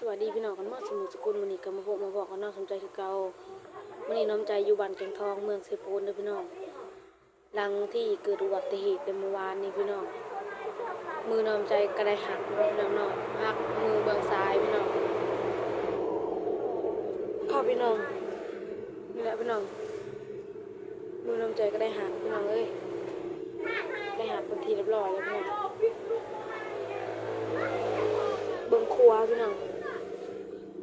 กุลมื้อนี้ก็มาพบมาบอกกับน้องสมใจคือเก่ามื้อนี้น้องใจอยู่บ้านแกงทองเมืองเซโปนเด้อพี่น้องหลังที่เกิดอุบัติเหตุเป็นเมื่อวานนี้พี่น้องมือน้องใจก็ไดหักนาะพี่น้องหักมือเบื้องซ้ายพี่น้องเข้าพี่น้องนี่แหละพี่น้องมือน้องใจก็ไดหักพี่น้องเอ้ยได้หักเป็นทีเรียบร้อยแล้วพี่น้องเบื้องครัวพี่น้อง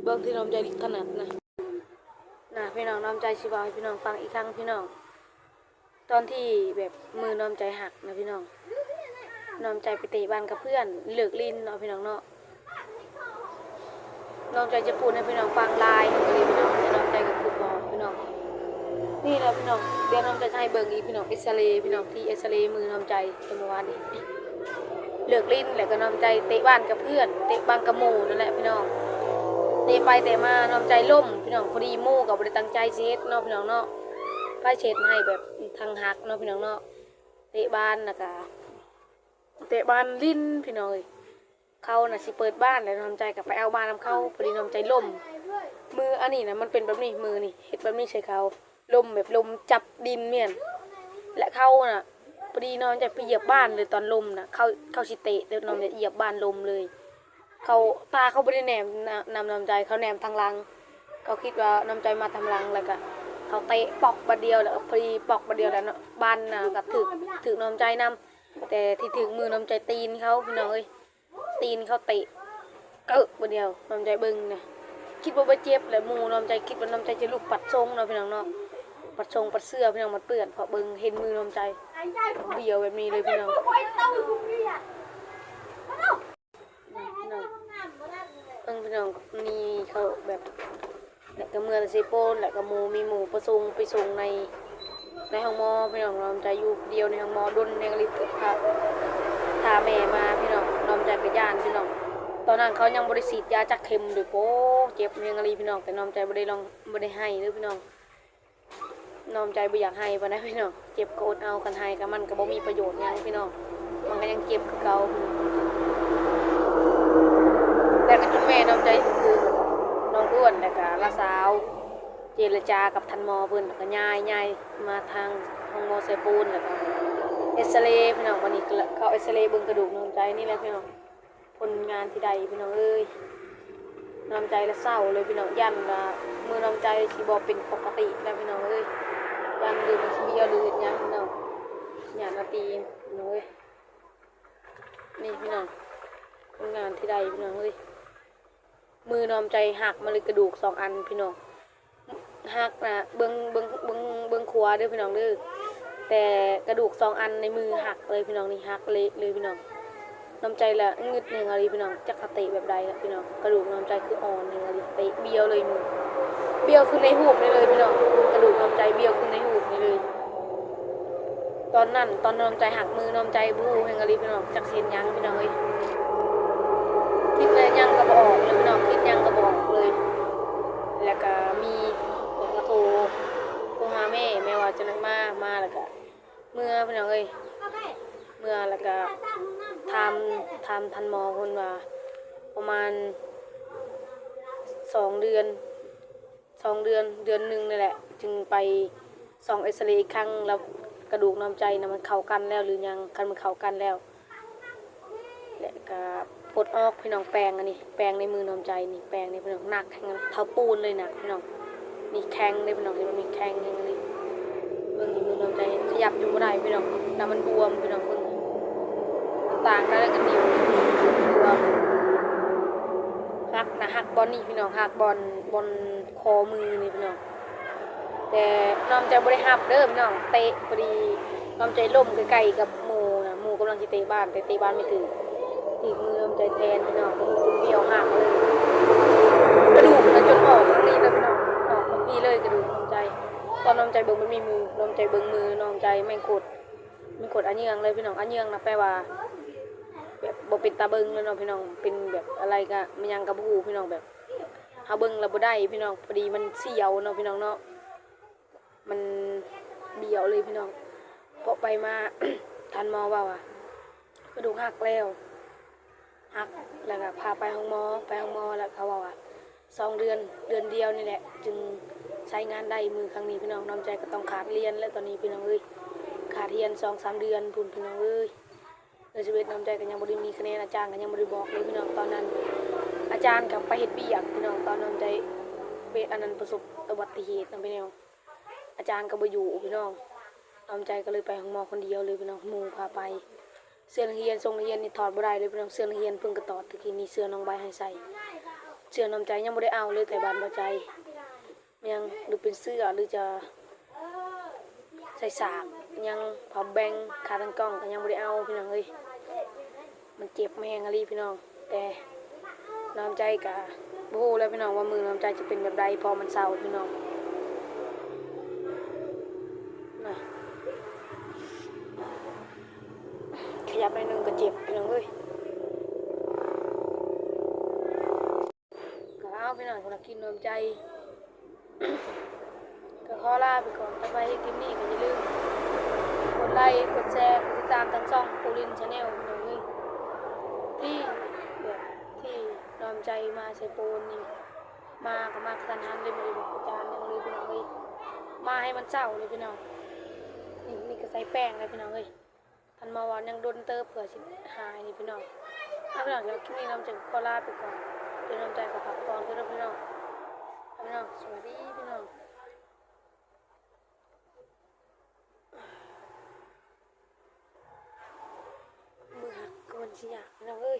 เบื้องที่น้องใจถนัดนะนะพี่น้องน้องใจชิบายพี่น้องฟังอีกครั้งพี่น้อง ตอนที่แบบมือน้อมใจหักนะพี่น้องน้อมใจไปเตะบ้านกับเพื่อนเลิกลินเนาะพี่น้องเนาะน้อมใจจะพูดให้พี่น้องฟังลายของกะลีพี่น้องน้อมใจกับคุณบอพี่น้องนี่แหละพี่น้องเดี๋ยวน้อมใจให้เบิ่งอีพี่น้องเอ็กซเรย์พี่น้องที่เอ็กซเรย์มือน้อมใจเมื่อวานนี้เลิกลินแล้วก็น้อมใจเตะบ้านกับเพื่อน เตะบ้านกับหมู่นั่นแหละพี่น้อง เตะไปเตะมาน้อมใจล่มพี่น้องพอดีมู่กับบริตังใจเช็ดเนาะพี่น้องเนาะไฟเช็ดมาให้แบบทางหักเนาะพี่น้องเนาะเตะบ้านนะกะเตะบ้านลิ้นพี่น้องเอ้ยเขาน่ะสิเปิดบ้านแล้วน้ำใจกับไปเอาบ้านน้ำเข้าพอดีน้ำใจล่ม มืออันนี้นะมันเป็นแบบนี้มือนี่เห็ดแบบนี้ใช่เขาลมแบบลมจับดินเมียนและเขาน่ะพอดีน้องจะไปเหยียบบ้านเลยตอนลมน่ะเขาเขาสิเตะเดี๋ยวน้องจะเหยียบบ้านลมเลย เขาตาเขาไม่ได้แหนมนนำน้ำใจเขาแหนมทางลัง เขาคิดว่าน้ำใจมาทำลังแล้วก็เขาเตะปอกบาเดียวแล้วพอดีปอกบาเดียวแล้วบ้านนะก็ถึกถึกน้ำใจนำแต่ที่ถึงมือน้ำใจตีนเขาพี่น้องเอ้ยตีนเขาเตะกึกบาเดียวน้ำใจบึงนะคิดว่าบ่เจ็บแล้วมูน้ำใจคิดว่าน้ำใจจะลุกปัดทรงเนาะพี่น้องเนาะปัดทรงปัดเสื้อพี่น้องมันเปื้อนเพราะบึงเห็นมือน้ำใจเบียวแบบนี้เลยพี่น้องพี่น้องเบิ่งพี่ น้องนี่เขาแบบแล้วก็เมื่อสิโปนแล้วก็หมูมีหมูประสุงไปส่งในในห้องมอพี่น้องน้อมใจอยู่เดียวในห้องมอดนในกลิตกค่ะพาแม่มาพี่น้องน้อมใจไปย่านพี่น้องตอนนั้นเขายังบริสีดยาจักเข็มด้วยโป้เจ็บเมียงอะไรพี่น้องแต่น้อมใจบ่ได้ลองบ่ได้ให้เด้อพี่น้องน้อมใจบ่อยากให้ปานใดพี่น้องเจ็บก็อดเอากันให้กับมันก็บ่มีประโยชน์หยังพี่น้องมันก็ยังเจ็บคือเก่าพี่น้องแต่ก็จุดแม่น้อมใจคือ น้องอ้ วนแล้วก็ละสาว เจรจากับทันมอเพิ่นแล้วก็ยายยายมาทางห้องหมอไซปูนแล้วก็เอ็กซเรย์พี่น้องวันนี้ก็เขาเอ็กซเรย์เบิ่งกระดูกน้องใจนี่แหละพี่น้องผลงานที่ใดพี่น้องเอ้ยน้องใจและเศร้าเลยพี่น้องยันละมือน้องใจสิบ่เป็นปกติแล้วพี่น้องเอ้ยยันหรืมันสิเบี้ยอเฮ็ดหยังพี่น้องหยาดนาตีน้องเอ้ยนี่พี่น้องผลงานที่ใดพี่น้องเอ้ย มือนอมใจหักมาเลยกระดูกสองอันพี่น้องหักนะเบิ้งเบิ้งเบิ้งเบิ้งขวาเด้อพี่น้องเด้อแต่กระดูกสองอันในมือหักเลยพี่น้องนี่หักเละเลยพี่น้องน้ำใจละงึดหนึ่งอะไรพี่น้องจักขเตะแบบใดละพี่น้องกระดูกน้ำใจคืออ่อนหนึ่งอะไรเตะเบี้ยวเลยมือเบี้ยวขึ้นในหูบนี่เลยพี่น้องกระดูกน้ำใจเบี้ยวขึ้นในหูบนี่เลย ตอนนั้นตอนน้ำใจหักมือน้ำใจบูแห่งอะไรพี่น้องจักเสียนยังพี่น้องเอ้ย คิดเลยยังกระบอกเลยพี่น้องคิดยังกระบอกเลย แล้วก็มีแล้วก็โทรโทรหาแม่แม่ว่าจะนั่งมามาแล้วก็เมื่อพี่น้องเอ้ยเมื่อแล้วก็ทำทำทันหมอคนว่าประมาณสองเดือนสองเดือนเดือนหนึ่งนี่แหละ จึงไปส่องเอ็กซเรย์อีกครั้งแล้วกระดูกน้ำใจนะมันเข้ากันแล้วหรือยังคันมันเข้ากันแล้วและก็ ปลดออกพี่น้องแปลงอันนี้แปลงในมือน้อมใจนี่แปลงในพี่น้องหนักแข็งเท้าปูนเลยหนักพี่น้องนี่แข็งเลยพี่น้องเห็นมันมีแข็งอย่างนี้เบิ่งที่มือน้อมใจขยับอยู่บ่ได้พี่น้องน้ำมันบวมพี่น้องเบิ่งต่างกันเลยกันนิวหักนะหักบอลนี่พี่น้องหักบอลบอลคอมือนี่พี่น้องแต่น้อมใจบ่ได้หับเด้อพี่น้องเตะพอดีน้อมใจล่มใกลๆกับหมูนะหมูกำลังจะเตะบ้านแต่เตะบ้านไม่ถึง ถีบมือลำใจแทนพี่น้องมือจนเบี้ยวหักเลยกระดูกนะจนออกตรงนี้เลยพี่น้องออกตรงนี้เลยกระดูกลำใจตอนลำใจเบิ่งมันมีมือลำใจเบิ่งมือลำใจแม่งกดไม่กดอันเยืองเลยพี่น้องอันเยืองนะแปลว่าแบบบ่เป็นตาเบิ่งเลยเนาะพี่น้องเป็นแบบอะไรก็มันยังกระบูพี่น้องแบบเฮาเบิ่งแล้วบ่ได้พี่น้องพอดีมันเสียวเนาะพี่น้องเนาะมันเบี้ยวเลยพี่น้องพอไปมาทันมอว่าว่ากระดูกหักแล้ว หักแล้วก็พาไปห้องหมอไปห้องหมอแล้วเขาบอกว่าสองเดือนเดือนเดียวนี่แหละ จึงใช้งานได้มือครั้งนี้พี่น้องน้อมใจก็ต้องขาดเรียนแล้วตอนนี้พี่น้องเอ้ยขาดเรียนสองสามเดือนพุ่นพี่น้องเอ้ยเลยชีวิตน้อมใจก็ยังบ่ได้มีคะแนนอาจารย์ก็ยังบ่ได้บอกเลยพี่น้องตอนนั้น อาจารย์กับไปเฮ็ดเบียกพี่น้องตอนน้อมใจเป็นอันนั้นประสบอุบัติเหตุนะพี่น้องอาจารย์ก็บ่อยู่พี่น้องน้อมใจก็เลยไปห้องหมอคนเดียวเลยพี่น้องมูพาไป เสื้อนักเรียนทรงนักเรียนนี่ถอดบ่ได้เลยพี่น้องเสื้อนักเรียนเพิ่งก็ถอดตะกี้นี่เสื้อน้องใบให้ใส่เสื้อน้ำใจยังไม่ได้เอาเลยแต่บานบ่ใจยังหรือเป็นเสื้อหรือจะใส่สากยังเผาแบงขาตั้งกล้องก็ยังไม่ได้เอาพี่น้องเอ้ยมันเจ็บแมงอะไรพี่น้อง แต่น้ำใจกะโอ้แล้วพี่น้องว่ามือน้ำใจจะเป็นแบบใดพอมันเศร้าพี่น้องน่ะขยับไป หนึ่งก็เจ็บพี่น้องเอ้ยก็เอาพี่น้องคนละกินนมใจ ก็ขอลาไปก่อนถ้าไปคลิปนี้ก็อย่าลืมกดไลค์กดแชร์กดติดตามทั้งช่องปูรินชาแนลพี่น้องเอ้ยที่แบบที่นอมใจมาใช้ปูนนี่มาก็มากระทันหันเลยไม่ได้บอกอาจารย์ยังเลยพี่น้องเอ้ยมาให้มันเศร้าเลยพี่น้องนี่นี่ก็ใส่แป้งเลยพี่น้องเอ้ยันมาวันยังโดนเตอร์เผื่อสิหายนี่พี่น้องถ้าพี่น้องเดี๋ยวคลิปนี้น้ำใจขอลาไปก่อนเดี๋ยวน้ำใจกับพักก่อนก็ได้พี่น้องพี่น้องสวัสดีพี่น้องมือหักก่อนสิอยากพี่น้องเอ้ย